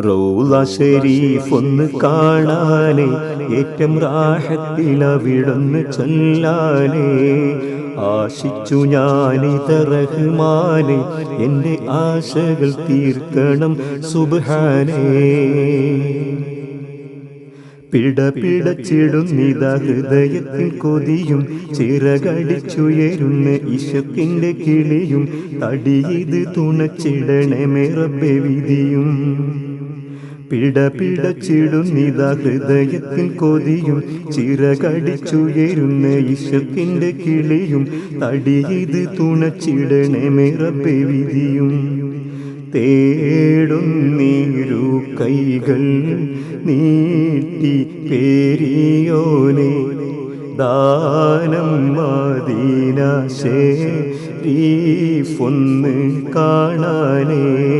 റൗള ഷരീഫ് ഒന്ന് കാണാനേ ഏറ്റം റാഹത്തിലവിടുന്ന് ചൊല്ലാനേ. ആശിച്ചു ഞാനിത റഹ്മാനെ എന്റെ ആശകൾ തീർക്കണം സുബ്ഹാനേ. പിട പിടച്ചിടുന്നിത ഹൃദയത്തിൽ കൊതിയും ചിറകടിച്ചുയരുന്ന ഇശക്കിന്റെ കിളിയും തടിയത് തുണച്ചിടണമേ റബ്ബെ വിധിയും. പിട പിടച്ചിടുന്നിത ഹൃദയത്തിൽ കൊതിയും. ചിറകടിച്ചുയരുന്ന ഇശത്തിന്റെ കിളിയും. തടിയത് തുണച്ചിടണമേ റബ്ബെ വിധിയും. കൈകൾ നീട്ടി പേരിയോനെ. ദാനം മദീന ഷരീഫൊന്ന് കാണാനേ.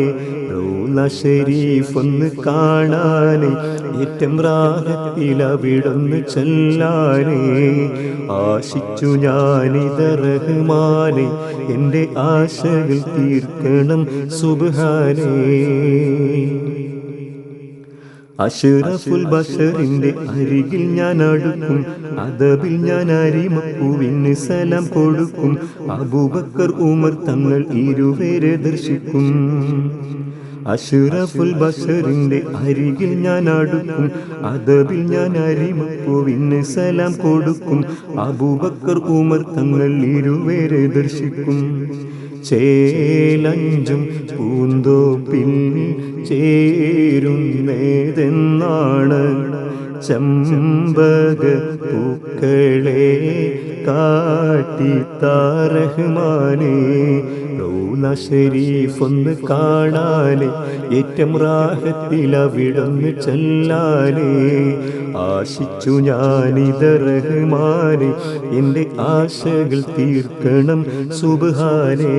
റൗല ഷരീഫൊന്ന് കാണാനേ ഏറ്റം റാഹത്തിലവിടൊന്ന് ചെല്ലാന്. ആശിച്ചു ഞാനിത എന്റെ ആശകൾ തീർക്കണം സുബാനേ അഷറഫുൽ ബഷറിന്റെ അരികിൽ ഞാൻ അടുക്കും അതബിൽ ഞാൻ അരിമപ്പൂവിന് സലാം കൊടുക്കും. അബൂബക്കർ ഉമർ തങ്ങൾ ഇരുവരെ ദർശിക്കും. അഷറഫുൽ ബഷറിന്റെ അരികിൽ ഞാൻ അടുക്കും. അതബിൽ ഞാൻ അരിമപ്പൂവിന് സലാം കൊടുക്കും. അബൂബക്കർ ഉമർ തങ്ങൾ ഇരുവരെ ദർശിക്കും. ചേലഞ്ചും പൂന്തോപ്പിൽ ചേരുന്നതെന്നാണ് ചമ്പക പൂക്കളെ കാട്ടിത്താറഹ്മാനേ റൗല ഷരീഫ് കാണാനെ ഏറ്റം റാഹത്തിലവിടന്ന് ചെല്ലാനെ. ആശിച്ചു ഞാനിത റഹ്മാനെ എന്റെ ആശകൾ തീർക്കണം സുബ്ഹാനേ.